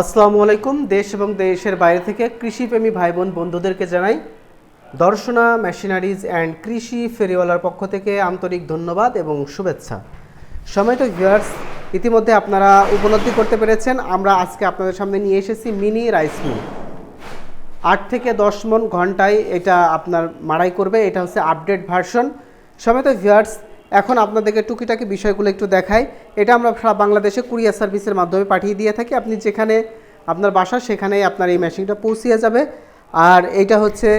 আসসালামু আলাইকুম, দেশ এবং দেশের বাইরে থেকে কৃষিপ্রেমী ভাই বোন বন্ধুদেরকে জানাই, দর্শনা মেশিনারিজ অ্যান্ড কৃষি ফেরিওয়ালার পক্ষ থেকে আন্তরিক ধন্যবাদ এবং শুভেচ্ছা। সময়ত ভিউয়ার্স ইতিমধ্যে আপনারা উপলব্ধি করতে পেরেছেন, আমরা আজকে আপনাদের সামনে নিয়ে এসেছি মিনি রাইস মিল। আট থেকে দশ মন ঘন্টায় এটা আপনার মাড়াই করবে, এটা হচ্ছে আপডেট ভার্সন সমেত ভিউয়ার্স এখন আপনাদেরকে টুকিটাকি বিষয়গুলো একটু দেখাই। এটা আমরা সারা বাংলাদেশে কুরিয়ার সার্ভিসের মাধ্যমে পাঠিয়ে দিয়ে থাকি। আপনি যেখানে আপনার বাসা, সেখানেই আপনার এই মেশিনটা পৌঁছিয়ে যাবে। আর এটা হচ্ছে,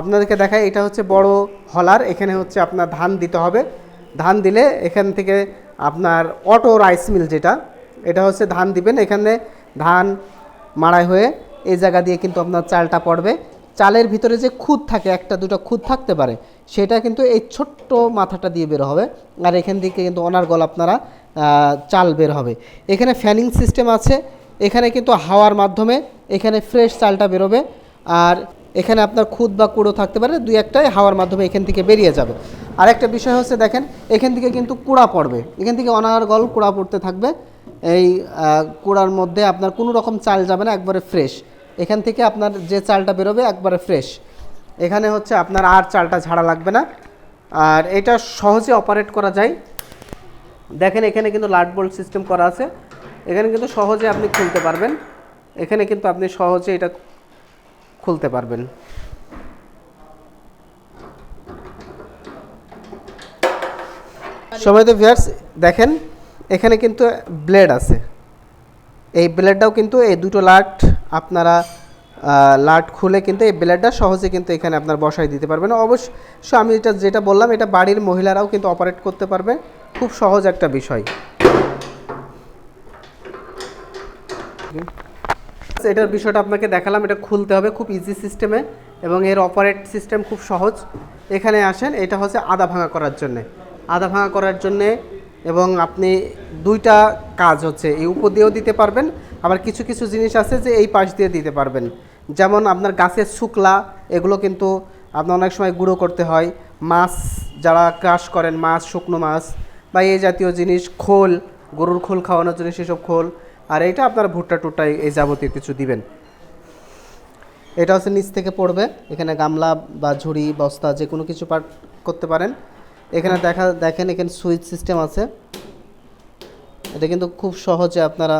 আপনাদেরকে দেখায় এটা হচ্ছে বড় হলার। এখানে হচ্ছে আপনার ধান দিতে হবে। ধান দিলে এখান থেকে আপনার অটো রাইস মিল যেটা, এটা হচ্ছে ধান দিবেন। এখানে ধান মাড়াই হয়ে এই জায়গা দিয়ে কিন্তু আপনার চালটা পড়বে। চালের ভিতরে যে খুদ থাকে, একটা, দুটো খুদ থাকতে পারে, সেটা কিন্তু এই ছোট্ট মাথাটা দিয়ে বের হবে। আর এখান থেকে কিন্তু অনার্গল আপনারা চাল বের হবে। এখানে ফ্যানিং সিস্টেম আছে, এখানে কিন্তু হাওয়ার মাধ্যমে এখানে ফ্রেশ চালটা বেরোবে। আর এখানে আপনার খুদ বা কুড়ো থাকতে পারে, দুই একটাই হাওয়ার মাধ্যমে এখান থেকে বেরিয়ে যাবে। আর একটা বিষয় হচ্ছে, দেখেন, এখান থেকে কিন্তু কুড়া পড়বে। এখান থেকে অনার্গল কুড়া পড়তে থাকবে। এই কুড়ার মধ্যে আপনার কোনো রকম চাল যাবে না, একবারে ফ্রেশ। এখান থেকে আপনার যে চালটা বেরোবে একবারে ফ্রেশ এখানে হচ্ছে আপনার আর চালটা ঝাড়া লাগবে না। আর এটা সহজে অপারেট করা যায়। দেখেন, এখানে কিন্তু লাট বোল্ট সিস্টেম করা আছে। এখানে কিন্তু সহজে আপনি খুলতে পারবেন। এখানে কিন্তু আপনি সহজে এটা খুলতে পারবেন। সময় তো ভিয়ার্স দেখেন, এখানে কিন্তু ব্লেড আছে। এই ব্লেডটাও কিন্তু এই দুটো লাট আপনারা লাট খুলে কিন্তু এই ব্লেডটা সহজে কিন্তু এখানে আপনার বসাই দিতে পারবেন। অবশ্য আমি এটা যেটা বললাম, এটা বাড়ির মহিলারাও কিন্তু অপারেট করতে পারবে। খুব সহজ একটা বিষয়। এটার বিষয়টা আপনাকে দেখালাম, এটা খুলতে হবে খুব ইজি সিস্টেমে এবং এর অপারেট সিস্টেম খুব সহজ। এখানে আসেন, এটা হচ্ছে আদা ভাঙা করার জন্যে। আদা ভাঙা করার জন্যে এবং আপনি দুইটা কাজ হচ্ছে, এই উপর দিয়েও দিতে পারবেন, আবার কিছু কিছু জিনিস আছে যে এই পাশ দিয়ে দিতে পারবেন। যেমন আপনার গাছের শুকলা, এগুলো কিন্তু আপনার অনেক সময় গুঁড়ো করতে হয়। মাছ যারা ক্রাশ করেন, মাছ, শুকনো মাছ বা এই জাতীয় জিনিস, খোল, গরুর খোল খাওয়ানোর জন্য সেসব খোল, আর এটা আপনার ভুট্টা টুট্টা এই যাবতীয় কিছু দিবেন। এটা হচ্ছে নিচ থেকে পড়বে, এখানে গামলা বা ঝুড়ি, বস্তা যে কোনো কিছু পার করতে পারেন। এখানে দেখা, দেখেন এখানে সুইচ সিস্টেম আছে। এটা কিন্তু খুব সহজে আপনারা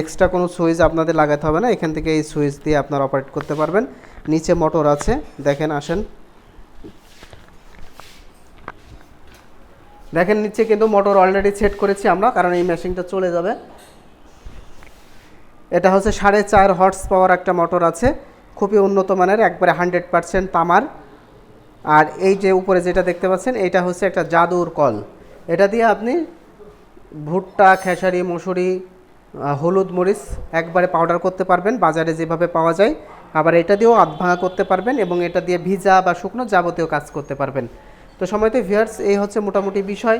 এক্সট্রা কোনো সুইচ আপনাদের লাগাতে হবে না। এখান থেকে এই সুইচ দিয়ে আপনারা অপারেট করতে পারবেন। নিচে মোটর আছে। দেখেন, আসেন। দেখেন, নিচে কিন্তু মোটর অলরেডি সেট করেছি আমরা, কারণ এই মেশিনটা চলে যাবে। এটা হচ্ছে সাড়ে চার হর্স পাওয়ার একটা মোটর আছে। খুবই উন্নত মানের, একবারে হান্ড্রেড পারসেন্ট তামার। আর এই যে উপরে যেটা দেখতে পাচ্ছেন, এটা হচ্ছে একটা জাদুর কল। এটা দিয়ে আপনি ভুট্টা, খেসারি, মসুরি হলুদ মরিচ একবারে পাউডার করতে পারবেন, বাজারে যেভাবে পাওয়া যায়। আবার এটা দিয়েও আধ ভাঙা করতে পারবেন এবং এটা দিয়ে ভিজা বা শুকনো যাবতীয় কাজ করতে পারবেন। তো সময়তে ভিয়ার্স এই হচ্ছে মোটামুটি বিষয়।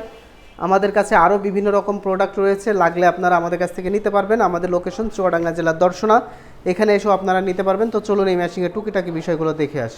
আমাদের কাছে আরও বিভিন্ন রকম প্রোডাক্ট রয়েছে, লাগলে আপনারা আমাদের কাছ থেকে নিতে পারবেন। আমাদের লোকেশন চুয়াডাঙ্গা জেলার দর্শনা। এখানে এসেও আপনারা নিতে পারবেন। তো চলুন এই ম্যাচিংয়ের টুকিটাকি বিষয়গুলো দেখে আসি।